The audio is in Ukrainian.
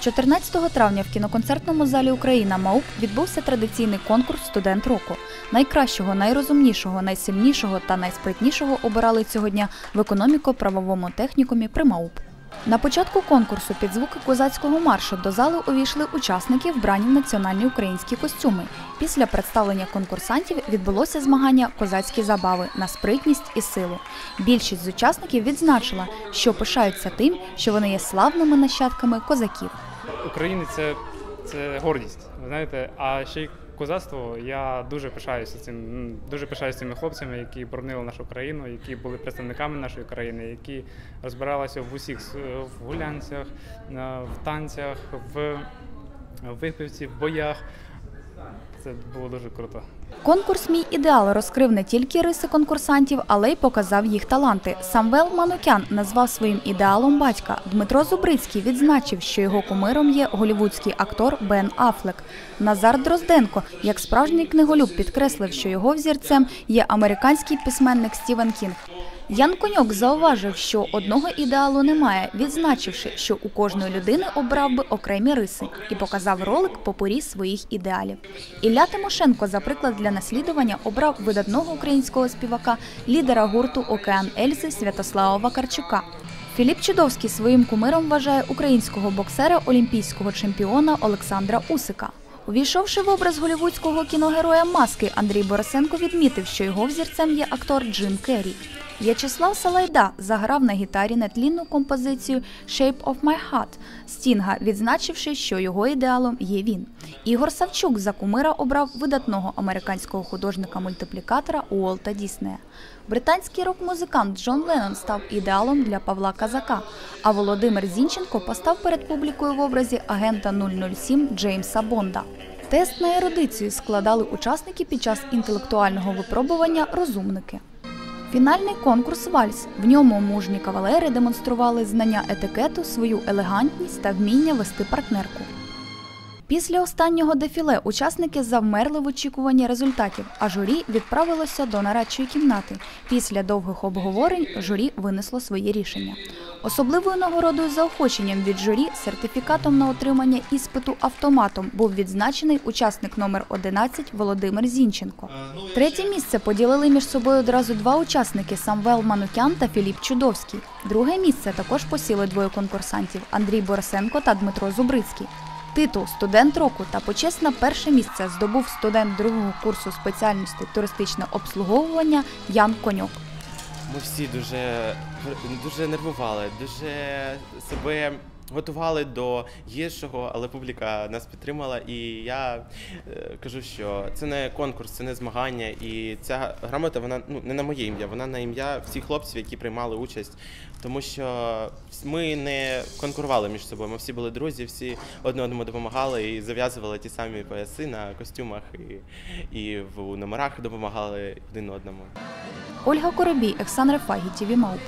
14 травня в кіноконцертному залі Україна МАУП відбувся традиційний конкурс Студент року. Найкращого, найрозумнішого, найсильнішого та найспритнішого обирали цього дня в економіко-правовому технікумі при МАУП. На початку конкурсу під звуки козацького маршу до зали увійшли учасники, вбрані в національні українські костюми. Після представлення конкурсантів відбулося змагання Козацькі забави на спритність і силу. Більшість з учасників відзначила, що пишаються тим, що вони є славними нащадками козаків. Українець це, це гордість, ви знаєте. А ще й козацтво, я дуже пишаюся цим. Дуже пишаюся цими хлопцями, які боронили нашу країну, які були представниками нашої країни, які розбиралися в усіх с- в гулянцях, в танцях, в випивці, в боях. Це було дуже круто. Конкурс Мій ідеал розкрив не тільки риси конкурсантів, але й показав їх таланти. Самвел Манукян назвав своїм ідеалом батька. Дмитро Зубрицький відзначив, що його кумиром є голівудський актор Бен Афлек. Назар Дрозденко, як справжній книголюб, підкреслив, що його взірцем є американський письменник Стівен Кінг. Ян Коньок зауважив, що одного ідеалу немає, відзначивши, що у кожної людини обрав би окремі риси і показав ролик по порі своїх ідеалів. Ілля Тимошенко, за приклад для наслідування, обрав видатного українського співака, лідера гурту Океан Ельзи Святослава Вакарчука. Філіп Чудовський своїм кумиром вважає українського боксера олімпійського чемпіона Олександра Усика. Увійшовши в образ голівудського кіногероя Маски, Андрій Борисенко відмітив, що його взірцем є актор Джим Керрі. В'ячеслав Салайда заграв на гітарі нетлінну композицію «Shape of My Heart» Стінга, відзначивши, що його ідеалом є він. Ігор Савчук за кумира обрав видатного американського художника-мультиплікатора Уолта Діснея. Британський рок-музикант Джон Леннон став ідеалом для Павла Казака, а Володимир Зінченко постав перед публікою в образі агента 007 Джеймса Бонда. Тест на ерудицію складали учасники під час інтелектуального випробування розумники. Фінальний конкурс Вальс. В ньому мужні кавалери демонстрували знання етикету, свою елегантність та вміння вести партнерку. Після останнього дефіле учасники завмерли в очікуванні результатів, а журі відправилося до нарадчої кімнати. Після довгих обговорень журі винесло своє рішення. Особливою нагородою заохоченням від журі сертифікатом на отримання іспиту автоматом був відзначений учасник номер 11 Володимир Зінченко. Третє місце поділили між собою одразу два учасники Самвел Манукян та Філіп Чудовський. Друге місце також посіли двоє конкурсантів Андрій Борисенко та Дмитро Зубрицький. Титул студент року та почесне перше місце здобув студент другого курсу спеціальності туристичне обслуговування Ян Коньок. Ми всі дуже, дуже нервували, дуже себе готували до гіршого, але публіка нас підтримала. І я е, кажу, що це не конкурс, це не змагання. І ця грамота вона ну не на моє ім'я, вона на ім'я всіх хлопців, які приймали участь. Тому що ми не конкурували між собою. Ми всі були друзі, всі одне одному допомагали і зав'язували ті самі пояси на костюмах, і, і в номерах допомагали один одному. Ольга Коробій, Оксана Рефагі, ТІВІ Мауп.